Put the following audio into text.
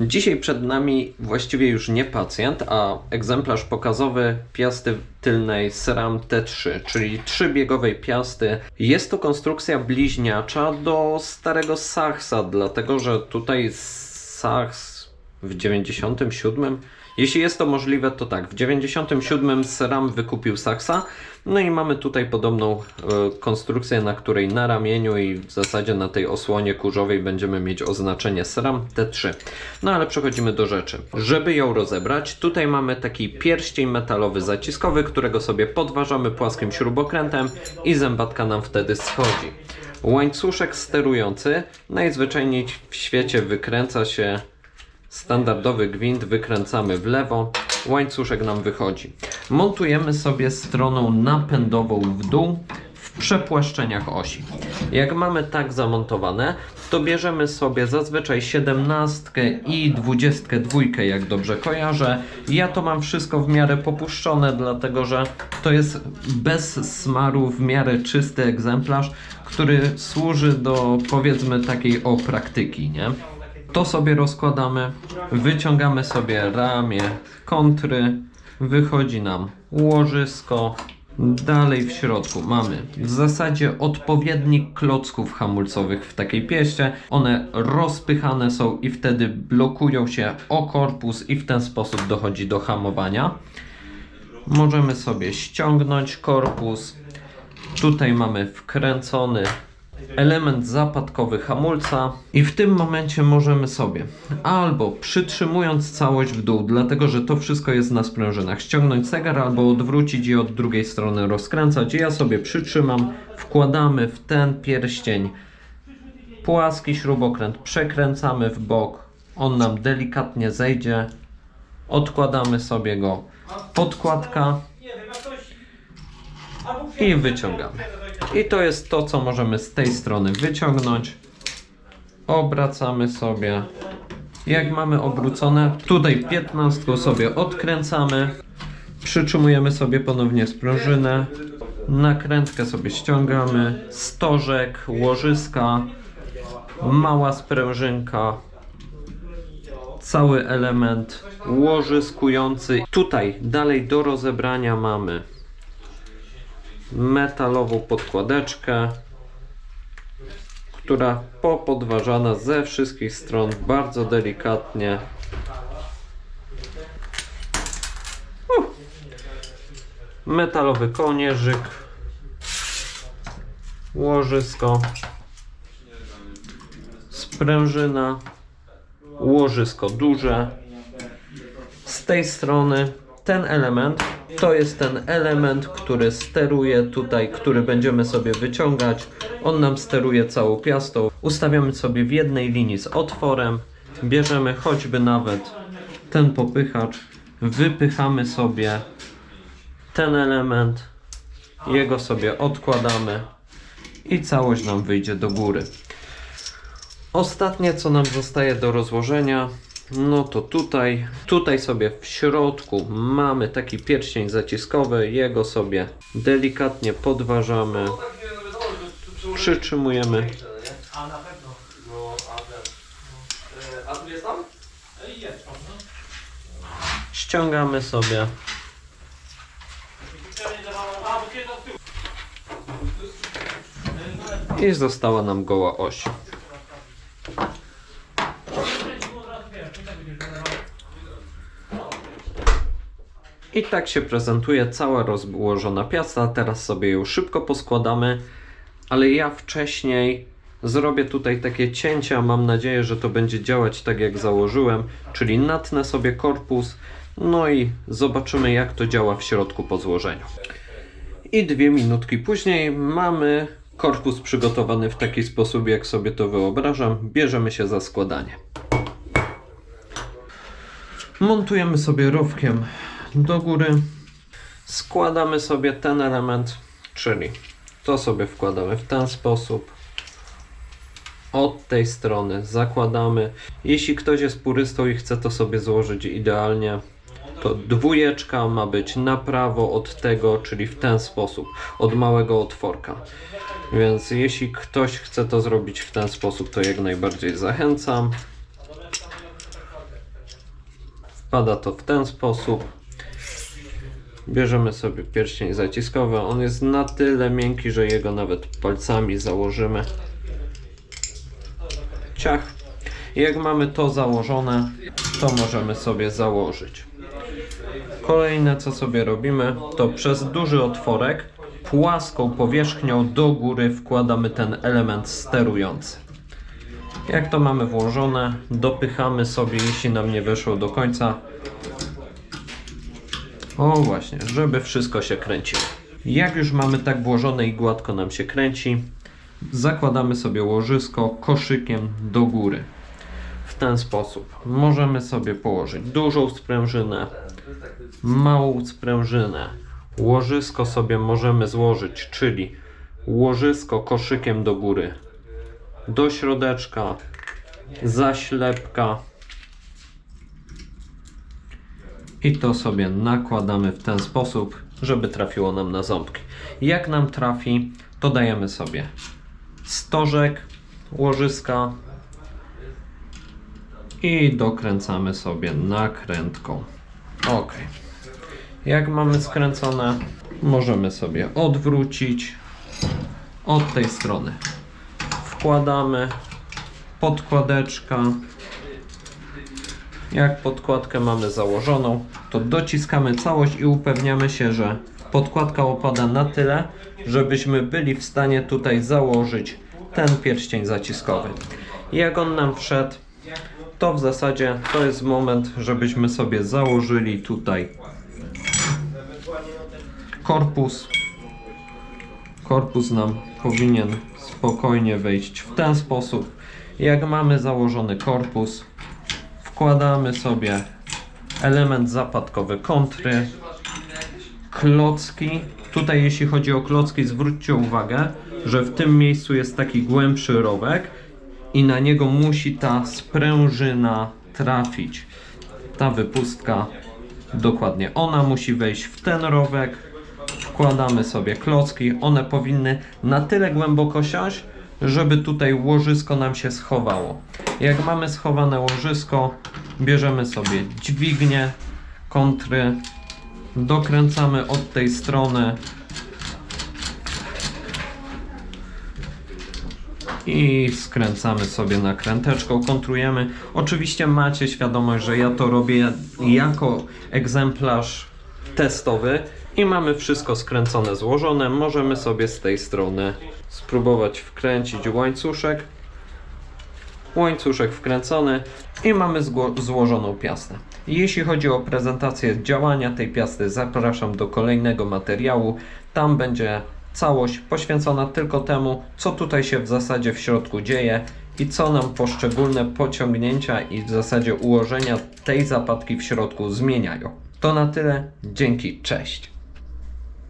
Dzisiaj przed nami właściwie już nie pacjent, a egzemplarz pokazowy piasty tylnej SRAM T3, czyli trzybiegowej piasty. Jest to konstrukcja bliźniacza do starego Sachsa, dlatego że tutaj Sachs w 97, jeśli jest to możliwe, to tak, w 97 SRAM wykupił Sachsa, no i mamy tutaj podobną e, konstrukcję, na której na ramieniu i w zasadzie na tej osłonie kurzowej będziemy mieć oznaczenie SRAM T3. No ale przechodzimy do rzeczy. Żeby ją rozebrać, tutaj mamy taki pierścień metalowy zaciskowy, którego sobie podważamy płaskim śrubokrętem i zębatka nam wtedy schodzi. Łańcuszek sterujący najzwyczajniej w świecie wykręca się standardowy gwint, wykręcamy w lewo, łańcuszek nam wychodzi. Montujemy sobie stroną napędową w dół w przepłaszczeniach osi. Jak mamy tak zamontowane, to bierzemy sobie zazwyczaj 17 i 22, jak dobrze kojarzę. Ja to mam wszystko w miarę popuszczone, dlatego że to jest bez smaru w miarę czysty egzemplarz, który służy do powiedzmy takiej o praktyki, nie? To sobie rozkładamy, wyciągamy sobie ramię, kontry, wychodzi nam łożysko. Dalej w środku mamy w zasadzie odpowiednik klocków hamulcowych w takiej pieście. One rozpychane są i wtedy blokują się o korpus i w ten sposób dochodzi do hamowania. Możemy sobie ściągnąć korpus. Tutaj mamy wkręcony element zapadkowy hamulca i w tym momencie możemy sobie albo przytrzymując całość w dół, dlatego że to wszystko jest na sprężynach, ściągnąć zegar albo odwrócić i od drugiej strony rozkręcać. Ja sobie przytrzymam, wkładamy w ten pierścień płaski śrubokręt, przekręcamy w bok, on nam delikatnie zejdzie, odkładamy sobie go, podkładka i wyciągamy. I to jest to, co możemy z tej strony wyciągnąć. Obracamy sobie. Jak mamy obrócone, tutaj 15 sobie odkręcamy. Przytrzymujemy sobie ponownie sprężynę. Nakrętkę sobie ściągamy. Stożek, łożyska, mała sprężynka. Cały element łożyskujący. Tutaj dalej do rozebrania mamy metalową podkładeczkę, która popodważana ze wszystkich stron bardzo delikatnie. Uh. Metalowy kołnierzyk, łożysko, sprężyna, łożysko duże. Z tej strony ten element to jest ten element, który steruje tutaj, który będziemy sobie wyciągać. On nam steruje całą piastą. Ustawiamy sobie w jednej linii z otworem. Bierzemy choćby nawet ten popychacz. Wypychamy sobie ten element. Jego sobie odkładamy. I całość nam wyjdzie do góry. Ostatnie co nam zostaje do rozłożenia no to tutaj, tutaj sobie w środku mamy taki pierścień zaciskowy, jego sobie delikatnie podważamy, przytrzymujemy. A na pewno. No, a ten. E, A tu jest tam? Jedź pan, no. ściągamy sobie, i została nam goła oś. I tak się prezentuje cała rozłożona piasta. Teraz sobie ją szybko poskładamy, ale ja wcześniej zrobię tutaj takie cięcia. Mam nadzieję, że to będzie działać tak jak założyłem, czyli natnę sobie korpus, no i zobaczymy jak to działa w środku po złożeniu. I dwie minutki później mamy korpus przygotowany w taki sposób, jak sobie to wyobrażam. Bierzemy się za składanie. Montujemy sobie rowkiem do góry. Składamy sobie ten element, czyli to sobie wkładamy w ten sposób. Od tej strony zakładamy. Jeśli ktoś jest purystą i chce to sobie złożyć idealnie, to dwójeczka ma być na prawo od tego, czyli w ten sposób, od małego otworka. Więc jeśli ktoś chce to zrobić w ten sposób, to jak najbardziej zachęcam. Wpada to w ten sposób. Bierzemy sobie pierścień zaciskowy. On jest na tyle miękki, że jego nawet palcami założymy. Ciach. Jak mamy to założone, to możemy sobie założyć. Kolejne co sobie robimy, to przez duży otworek płaską powierzchnią do góry wkładamy ten element sterujący. Jak to mamy włożone, dopychamy sobie, jeśli nam nie wyszło do końca. O właśnie, żeby wszystko się kręciło. Jak już mamy tak włożone i gładko nam się kręci, zakładamy sobie łożysko koszykiem do góry. W ten sposób możemy sobie położyć dużą sprężynę, małą sprężynę. Łożysko sobie możemy złożyć, czyli łożysko koszykiem do góry, do środeczka, zaślepka i to sobie nakładamy w ten sposób, żeby trafiło nam na ząbki. Jak nam trafi, to dajemy sobie stożek, łożyska i dokręcamy sobie nakrętką. Ok. Jak mamy skręcone, możemy sobie odwrócić od tej strony. Wkładamy podkładeczka. Jak podkładkę mamy założoną, to dociskamy całość i upewniamy się, że podkładka opada na tyle, żebyśmy byli w stanie tutaj założyć ten pierścień zaciskowy. Jak on nam wszedł, to w zasadzie to jest moment, żebyśmy sobie założyli tutaj korpus. Korpus nam powinien spokojnie wejść w ten sposób. Jak mamy założony korpus, wkładamy sobie element zapadkowy kontry, klocki. Tutaj jeśli chodzi o klocki, zwróćcie uwagę, że w tym miejscu jest taki głębszy rowek i na niego musi ta sprężyna trafić. Ta wypustka, dokładnie ona musi wejść w ten rowek. Wkładamy sobie klocki, one powinny na tyle głęboko siąść, żeby tutaj łożysko nam się schowało. Jak mamy schowane łożysko, bierzemy sobie dźwignię, kontry, dokręcamy od tej strony i skręcamy sobie nakręteczką, kontrujemy. Oczywiście macie świadomość, że ja to robię jako egzemplarz testowy i mamy wszystko skręcone, złożone. Możemy sobie z tej strony spróbować wkręcić łańcuszek. Łańcuszek wkręcony i mamy złożoną piastę. Jeśli chodzi o prezentację działania tej piasty, zapraszam do kolejnego materiału. Tam będzie całość poświęcona tylko temu, co tutaj się w zasadzie w środku dzieje i co nam poszczególne pociągnięcia i w zasadzie ułożenia tej zapadki w środku zmieniają. To na tyle. Dzięki, cześć.